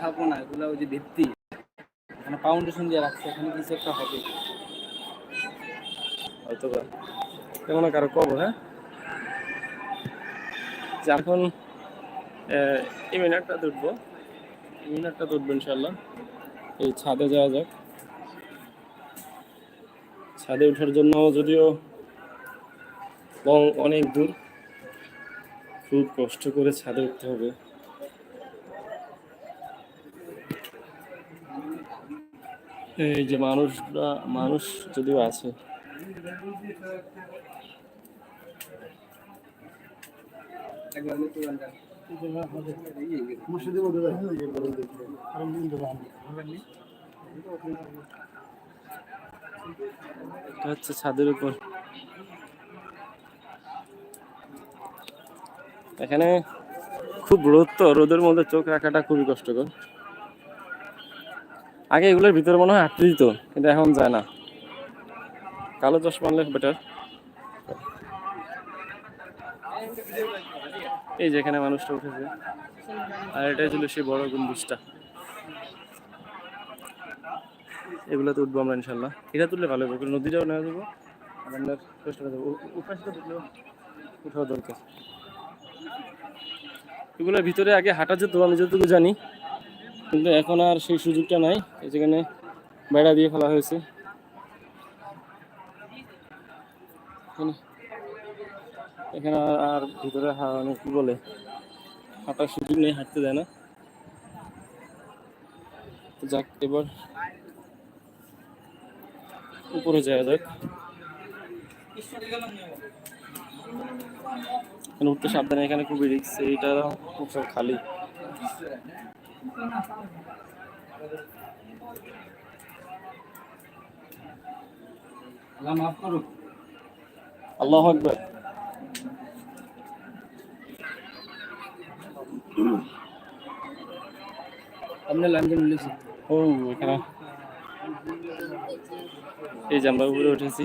স্থাপনা এগুলো ওই যে ভিত্তি। এখানে ফাউন্ডেশন দিয়ে রাখছে এখানে কিছু একটা হবে। হয়তো বা তেমন কারও কব হ্যাঁ? যে এখন আহ, এই মিনারটা এই মিনারটা উঠবো ইনশাল্লাহ এই ছাদে যাওয়া যাক। ছাদে ওঠার জন্য যদিও অনেক দূর খুব কষ্ট করে ছাদে উঠতে হবে। এই যে মানুষরা, মানুষ যদিও আছে। হচ্ছে ছাদের উপর। এখানে খুব রোদ তো, রোদের মধ্যে চোখ রাখাটা খুবই কষ্টকর। আগে এগুলোর ভিতরে মনে হয় হাঁটতে দিত, কিন্তু এখন যায় না। কালো চশমা আনলে বেটার এই যেখানে মানুষটা উঠেছে। আর এটাই ছিল সেই বড় গম্বুজটা। এগুলোতে উঠবো আমরা ইনশাল্লাহ এটা তুললে ভালো হবে নদীটাও নেওয়া যাব চেষ্টা উপাসটা তুললেও উঠাও দরকার। এগুলোর ভিতরে আগে হাঁটা যেত, আমি যতটুকু জানি। কিন্তু এখন আর সেই সুযোগটা নাই যেখানে বেড়া দিয়ে ফেলা হয়েছে। এখানে আর- ভিতরে মানে কি বলে? হাঁটার সুযোগ নেই, হাঁটতে দেয় না। যাক, এবার উপরে যাওয়া যাক। উঠতে সাবধানে, এখানে খুবই রিক্স এইটা খুব সব খালি। আল্লাহ আকবর। আপনি লাইনকে মিলেছি ও এখানে। এই যে আমরা উপরে উঠেছি।